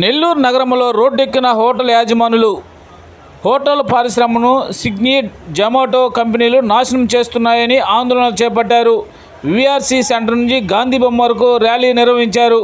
నెల్లూరు నగరంలో రోడ్డెక్కిన హోటల్ యాజమానులు హోటల్ పరిశ్రమను సిగ్నీ జొమాటో కంపెనీలు నాశనం చేస్తున్నాయని ఆందోళన చేపట్టారు. విఆర్సీ సెంటర్ నుంచి గాంధీ బొమ్మ వరకు ర్యాలీ నిర్వహించారు.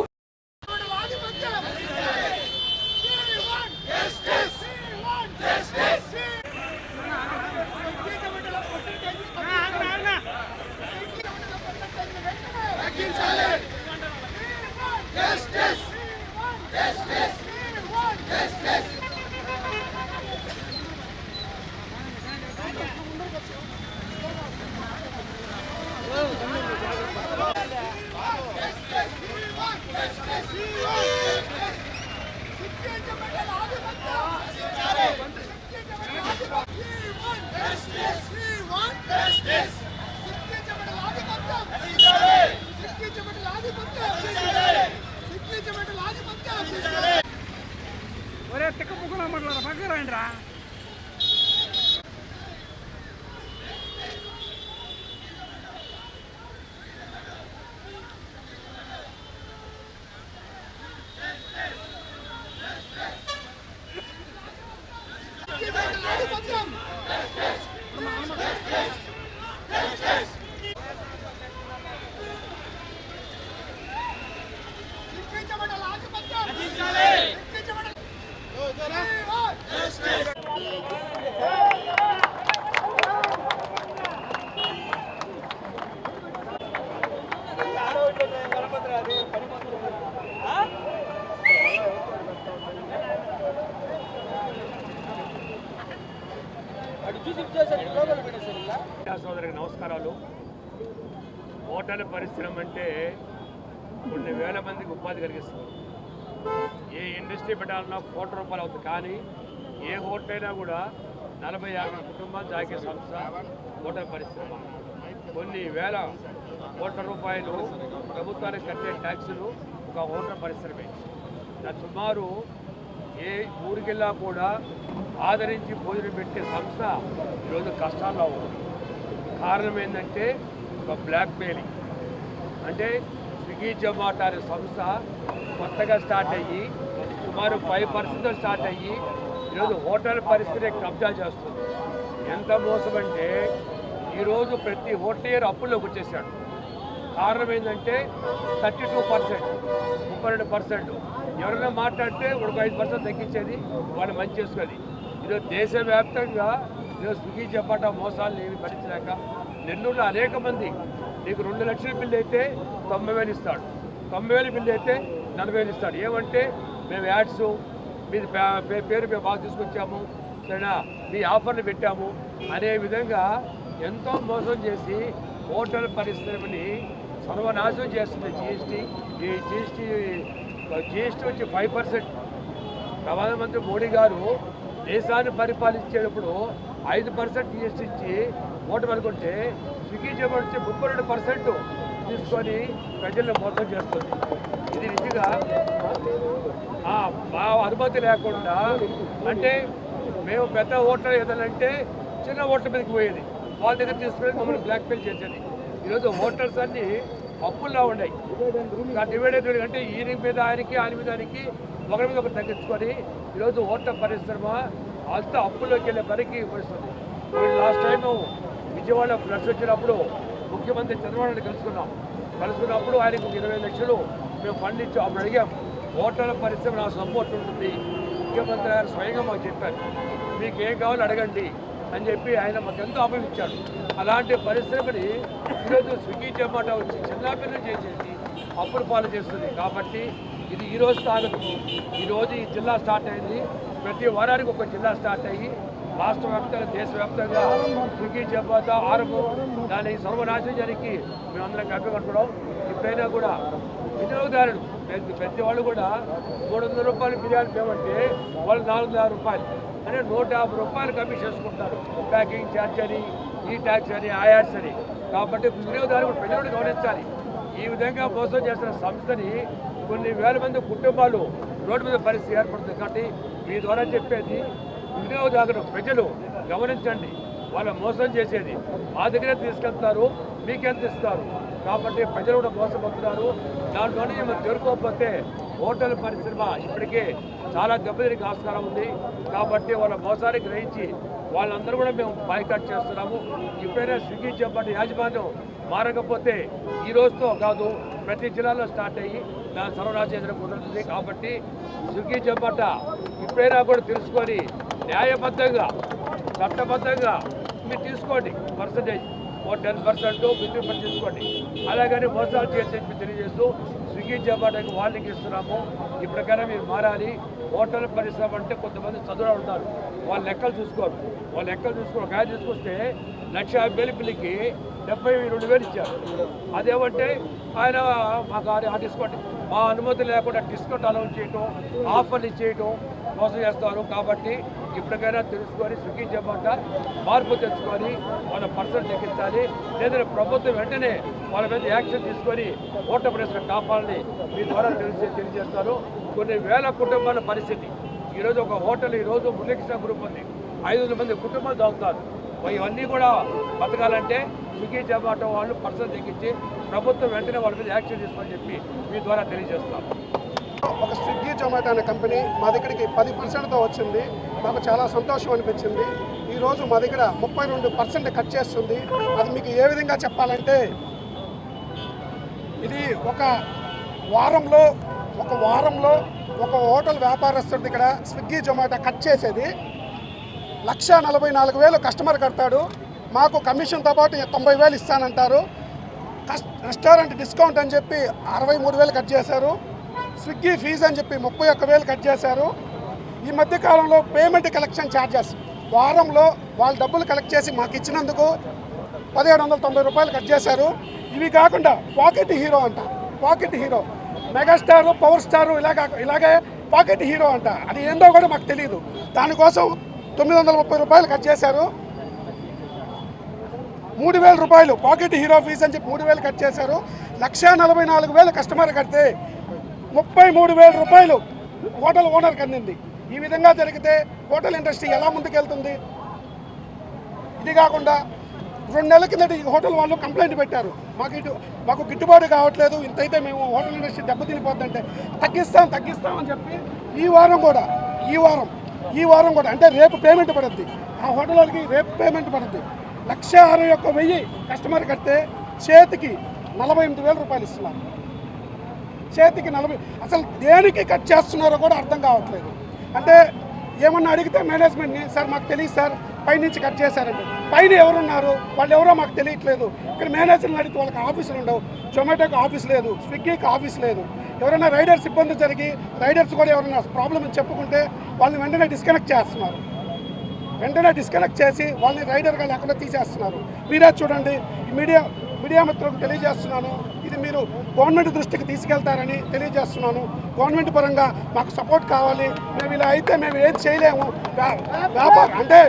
సోదరికి నమస్కారాలు. హోటల్ పరిశ్రమ అంటే కొన్ని వేల మందికి ఉపాధి కలిగిస్తుంది. ఏ ఇండస్ట్రీ పెట్టాలన్నా కోట్ల రూపాయలు అవుతుంది. కానీ ఏ హోటల్ అయినా కూడా నలభై యాభై కుటుంబాలు సాగే సంస్థ హోటల్ పరిశ్రమ. కొన్ని వేల కోట్ల రూపాయలు ప్రభుత్వానికి కట్టే ట్యాక్సులు ఒక హోటల్ పరిశ్రమే. సుమారు ఏ ఊరికెళ్ళా కూడా ఆదరించి భోజనం పెట్టే సంస్థ ఈరోజు కష్టాల్లో ఉంది. కారణం ఏంటంటే ఒక బ్లాక్ మెయిలింగ్ అంటే స్విగ్గీ జొమాటో అనే సంస్థ కొత్తగా స్టార్ట్ అయ్యి సుమారు ఫైవ్ పర్సెంట్ స్టార్ట్ అయ్యి ఈరోజు హోటల్ పరిస్థితి కబ్జా చేస్తుంది. ఎంత మోసం అంటే ఈరోజు ప్రతి హోటలియర్ అప్పుల్లోకి వచ్చేసాడు. కారణం ఏంటంటే థర్టీ టూ పర్సెంట్ ముప్పై రెండు పర్సెంట్ ఎవరైనా మాట్లాడితే ఒక ఐదు పర్సెంట్ తగ్గించేది వాళ్ళు మంచి చేసుకొని. దేశవ్యాప్తంగా ఈరోజు స్విగ్గీ జపాటా మోసాలు నేను భరించలేక నెల్లూరులో అనేక మంది నీకు రెండు లక్షల బిల్లు అయితే తొంభై వేలు ఇస్తాడు. తొంభై వేలు బిల్లు అయితే నలభై వేలు ఇస్తాడు. ఏమంటే మేము యాడ్స్ మీ పేరు మేము బాగా తీసుకొచ్చాము సరేనా? మీ ఆఫర్లు పెట్టాము అనే విధంగా ఎంతో మోసం చేసి హోటల్ పరిశ్రమని సర్వనాశనం చేస్తుంది జిఎస్టీ. ఈ జిఎస్టీ జిఎస్టీ వచ్చి ఫైవ్ పర్సెంట్. ప్రధానమంత్రి మోడీ గారు దేశాన్ని పరిపాలించేటప్పుడు ఐదు పర్సెంట్ జిఎస్టీ ఇచ్చి ఓటు అనుకుంటే స్విగ్గీ వచ్చి ముప్పై రెండు పర్సెంట్ తీసుకొని ప్రజలను మోసం చేస్తుంది. ఇది నిజంగా ఆ, మా అనుమతి లేకుండా అంటే మేము పెద్ద ఓటర్ ఏదనంటే చిన్న ఓట్ల మీదకి పోయేది. వాళ్ళ దగ్గర తీసుకుని మమ్మల్ని బ్లాక్మెయిల్ చేసేది. ఈరోజు ఓటర్స్ అన్ని అప్పుల్లో ఉన్నాయి. డివైడెడ్ అంటే ఈయన మీద ఆయనకి ఆయన మీద ఆయనకి ఒకరి మీద ఒకరు తగ్గించుకొని ఈరోజు ఓటర్ పరిశ్రమ అంత అప్పుల్లోకి వెళ్ళే పనికి వస్తుంది. లాస్ట్ టైం విజయవాడ ఫ్లడ్స్ వచ్చినప్పుడు ముఖ్యమంత్రి చంద్రబాబు నాయుడు కలుసుకున్నాం. కలుసుకున్నప్పుడు ఆయనకు ఒక ఇరవై లక్షలు మేము ఫండ్ ఇచ్చి అప్పుడు అడిగాం హోటల్ పరిశ్రమ నా సపోర్ట్ ఉంటుంది. ముఖ్యమంత్రి గారు స్వయంగా మాకు చెప్పారు. మీకు ఏం కావాలో అడగండి అని చెప్పి ఆయన మాకు ఎంతో అభయం ఇచ్చాడు అలాంటి పరిశ్రమని ఈరోజు స్విగ్గీ జొమాటో వచ్చి చిన్నపిల్లలు చేసేసి అప్పులు పాలు చేస్తుంది. కాబట్టి ఇది ఈ రోజు ఈరోజు ఈ ఈ జిల్లా స్టార్ట్ అయింది. ప్రతి వారానికి ఒక జిల్లా స్టార్ట్ అయ్యి రాష్ట్ర వ్యాప్తంగా దేశవ్యాప్తంగా స్విగ్గీ జొమాటో ఆరుగు దాని సర్వనాశనం జరిగి మేమందరం కట్టుకుంటున్నాం ఇప్పుడైనా కూడా వినియోగదారుడు ప్రతి ప్రతి వాళ్ళు కూడా మూడు వందల రూపాయలు బిర్యానీ పేమంటే వాళ్ళు నాలుగు వందల రూపాయలు. అంటే నూట యాభై రూపాయలు కమిషన్ చేసుకుంటారు ప్యాకింగ్ ఛార్జ్ అని ఈ ట్యాక్స్ అని ఆ యాడ్స్ అని. కాబట్టి వినియోగదారుడు ప్రజలను గమనించాలి. ఈ విధంగా మోసం చేసిన సంస్థని కొన్ని వేల మంది కుటుంబాలు రోడ్డు మీద పరిస్థితి ఏర్పడుతుంది. కాబట్టి మీ ద్వారా చెప్పేది వినియోగదారులు ప్రజలు గమనించండి. వాళ్ళ మోసం చేసేది. మా దగ్గరే తీసుకెళ్తారు మీకెంత ఇస్తారు? కాబట్టి ప్రజలు కూడా మోసపోతున్నారు. దాంట్లోనే మనం చేరుకోకపోతే హోటల్ పరిశ్రమ ఇప్పటికే చాలా దెబ్బతిరిగి ఆస్కారం ఉంది. కాబట్టి వాళ్ళ మోసాన్ని గ్రహించి వాళ్ళందరూ కూడా మేము బాయ్కాట్ చేస్తున్నాము. ఇప్పుడైనా స్విగ్గీ చెప్పండి యాజమాన్యం మారకపోతే ఈ రోజుతో కాదు ప్రతి జిల్లాలో స్టార్ట్ అయ్యి దాని సర్వరాజ్యం కుదురుతుంది. కాబట్టి స్విగ్గీ చెప్పట ఇప్పుడైనా కూడా తెలుసుకొని న్యాయబద్ధంగా చట్టబద్ధంగా మీరు తీసుకోండి. పర్సంటేజ్. ఓ టెన్ పర్సెంట్ ఫిఫ్టీ పర్సెంట్ తీసుకోండి. అలాగని మోసాలు చేసి తెలియజేస్తూ స్విగ్గీ జమాటోకి వార్నింగ్ ఇస్తున్నాము. ఇప్పటికైనా మీరు మారాలి. హోటల్ పరిశ్రమ అంటే కొంతమంది చదువులో ఉంటారు. వాళ్ళు లెక్కలు చూసుకోరు. వాళ్ళ లెక్కలు చూసుకోరు. ఒక చూసుకొస్తే తీసుకొస్తే లక్ష యాభై వేలు డెబ్బై రెండు వేలు ఇచ్చారు. అదేమంటే ఆయన మాకు ఆ డిస్కౌంట్ మా అనుమతి లేకుండా డిస్కౌంట్ అనౌన్స్ చేయటం ఆఫర్లు ఇచ్చేయటం మోసం చేస్తారు. కాబట్టి ఇప్పటికైనా తెలుసుకొని స్విగ్గీ మార్పు తెచ్చుకొని వాళ్ళ పర్సన్ తగ్గించాలి లేదంటే ప్రభుత్వం వెంటనే వాళ్ళ మీద యాక్షన్ తీసుకొని ఓట ప్రశ్న కాపాలని మీ ద్వారా తెలిసి తెలియజేస్తారు కొన్ని వేల కుటుంబాల పరిస్థితి. ఈరోజు ఒక హోటల్ ఈరోజు మురళీకృష్ణ గ్రూప్ ఉంది. ఐదు వందల మంది కుటుంబాలు దాగుతారు. ఇవన్నీ కూడా బతకాలంటే స్విగ్గీ జమాటో వాళ్ళు పర్సెంట్ తెగించి ప్రభుత్వం వెంటనే వాళ్ళ మీద యాక్షన్ తీసుకోని చెప్పి మీ ద్వారా తెలియజేస్తాం ఒక స్విగ్గీ జొమాటో అనే కంపెనీ మా దగ్గరికి పది పర్సెంట్తో వచ్చింది. మాకు చాలా సంతోషం అనిపించింది. ఈరోజు మా దగ్గర ముప్పై రెండు పర్సెంట్ కట్ చేస్తుంది. అది మీకు ఏ విధంగా చెప్పాలంటే ఇది ఒక వారంలో ఒక వారంలో ఒక హోటల్ వ్యాపారస్తుడి దగ్గర స్విగ్గీ జొమాటో కట్ చేసేది. లక్ష నలభై నాలుగు వేలు కస్టమర్ కడతాడు. మాకు కమిషన్తో పాటు తొంభై వేలు ఇస్తానంటారు. రెస్టారెంట్ డిస్కౌంట్ అని చెప్పి అరవై మూడు వేలు కట్ చేశారు. స్విగ్గీ ఫీజు అని చెప్పి ముప్పై ఒక్క వేలు కట్ చేశారు. ఈ మధ్య కాలంలో పేమెంట్ కలెక్షన్ ఛార్జెస్ వారంలో వాళ్ళ డబ్బులు కలెక్ట్ చేసి మాకు ఇచ్చినందుకు పదిహేడు వందల తొంభై రూపాయలు కట్ చేశారు. ఇవి కాకుండా పాకెట్ హీరో అంట. Pocket hero. Megastar power star ఇలాగా ఇలాగే పాకెట్ హీరో అంట. అది ఏందో కూడా మాకు తెలియదు దానికోసం తొమ్మిది వందల ముప్పై రూపాయలు కట్ చేశారు. మూడు వేల రూపాయలు పాకెట్ హీరో ఫీజు అని చెప్పి మూడు వేలు కట్ చేశారు. లక్ష నలభై నాలుగు వేలు కస్టమర్ కడితే ముప్పై మూడు వేల రూపాయలు హోటల్ ఓనర్కి అందింది. ఈ విధంగా జరిగితే హోటల్ ఇండస్ట్రీ ఎలా ముందుకెళ్తుంది? ఇది కాకుండా రెండు నెలల కిందట ఈ హోటల్ వాళ్ళు కంప్లైంట్ పెట్టారు. మాకు ఇటు మాకు గిట్టుబాటు కావట్లేదు. ఇంతైతే మేము హోటల్ ఇండస్ట్రీ దెబ్బతినిపోద్దంటే తగ్గిస్తాం తగ్గిస్తామని చెప్పి ఈ వారం కూడా ఈ వారం ఈ వారం కూడా అంటే రేపు పేమెంట్ పడుద్ది. ఆ హోటల్ వాళ్ళకి రేపు పేమెంట్ పడుద్ది. లక్ష అరవై ఒక్క వెయ్యి కస్టమర్ కడితే చేతికి నలభై ఎనిమిది వేల రూపాయలు ఇస్తున్నారు. చేతికి నలభై అసలు దేనికి కట్ చేస్తున్నారో కూడా అర్థం కావట్లేదు. అంటే ఏమన్నా అడిగితే మేనేజ్మెంట్ని సార్ మాకు తెలియదు సార్. పైనుంచి కట్ చేశారండి. పైన ఎవరున్నారు? వాళ్ళు ఎవరో మాకు తెలియట్లేదు. ఇక్కడ మేనేజర్ని అడిగితే వాళ్ళకి ఆఫీసులు ఉండవు. జొమాటోకి ఆఫీస్ లేదు. స్విగ్గీకి ఆఫీస్ లేదు. ఎవరైనా రైడర్స్ ఇబ్బంది జరిగి రైడర్స్ కూడా ఎవరైనా ప్రాబ్లం అని చెప్పుకుంటే వాళ్ళని వెంటనే డిస్కనెక్ట్ చేస్తున్నారు. వెంటనే డిస్కనెక్ట్ చేసి వాళ్ళని రైడర్గా లేకుండా తీసేస్తున్నారు. మీరే చూడండి. మీడియా మీడియా మిత్రులకు తెలియజేస్తున్నాను. ఇది మీరు గవర్నమెంట్ దృష్టికి తీసుకెళ్తారని తెలియజేస్తున్నాను. గవర్నమెంట్ పరంగా మాకు సపోర్ట్ కావాలి. మేము ఇలా అయితే మేము ఏం చేయలేము. వ్యాపారం అంటే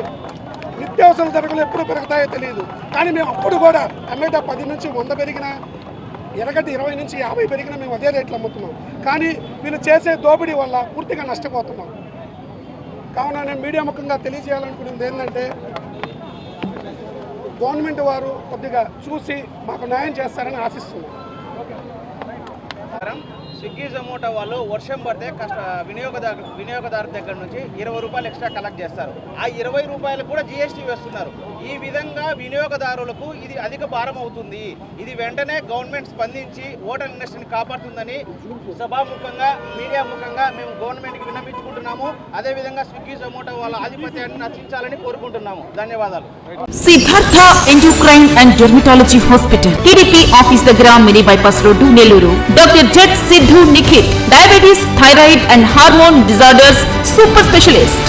నిత్యావసర ధరలు ఎప్పుడు పెరుగుతాయో తెలియదు కానీ మేము అప్పుడు కూడా టమాటా పది నుంచి వంద పెరిగినా ఎరగడ్డి ఇరవై నుంచి యాభై పెరిగినా మేము అదే రేట్లు అమ్ముతున్నాం. కానీ వీళ్ళు చేసే దోపిడీ వల్ల పూర్తిగా నష్టపోతున్నాం. కావున నేను మీడియా ముఖంగా తెలియజేయాలనుకున్నది ఏంటంటే గవర్నమెంట్ వారు కొద్దిగా చూసి మాకు న్యాయం చేస్తారని ఆశిస్తున్నాం. స్విగ్గీ జొమాటో వాళ్ళు వర్షం పడితే కష్ట వినియోగదారు వినియోగదారు దగ్గర నుంచి ఇరవై రూపాయలు ఎక్స్ట్రా కలెక్ట్ చేస్తారు. ఆ ఇరవై రూపాయలు కూడా జిఎస్టీ వేస్తున్నారు. ఈ విధంగా వినియోగదారులకు ఇది అధిక భారం అవుతుంది. ఇది వెంటనే గవర్నమెంట్ స్పందించి హోటల్ ఇండస్ట్రీని కాపాడుతుందని సభాముఖంగా మీడియా ముఖంగా మేము గవర్నమెంట్కి విన్నపించుకుంటున్నాము. అదేవిధంగా స్విగ్గీ జొమాటో వాళ్ళ ఆధిపత్యాన్ని నశించాలని కోరుకుంటున్నాము. ధన్యవాదాలు. Siddhartha endocrine and dermatology hospital. TDP office దగ్గర mini bypass road Nellore. Doctor jet Nidhu Nikhit, diabetes, thyroid and hormone disorders super specialist.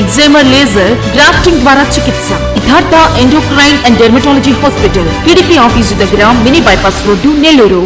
Excimer laser grafting ద్వారా చికిత్స. Siddhartha endocrine and dermatology hospital TDP office దగ్గర mini bypass road Nellore.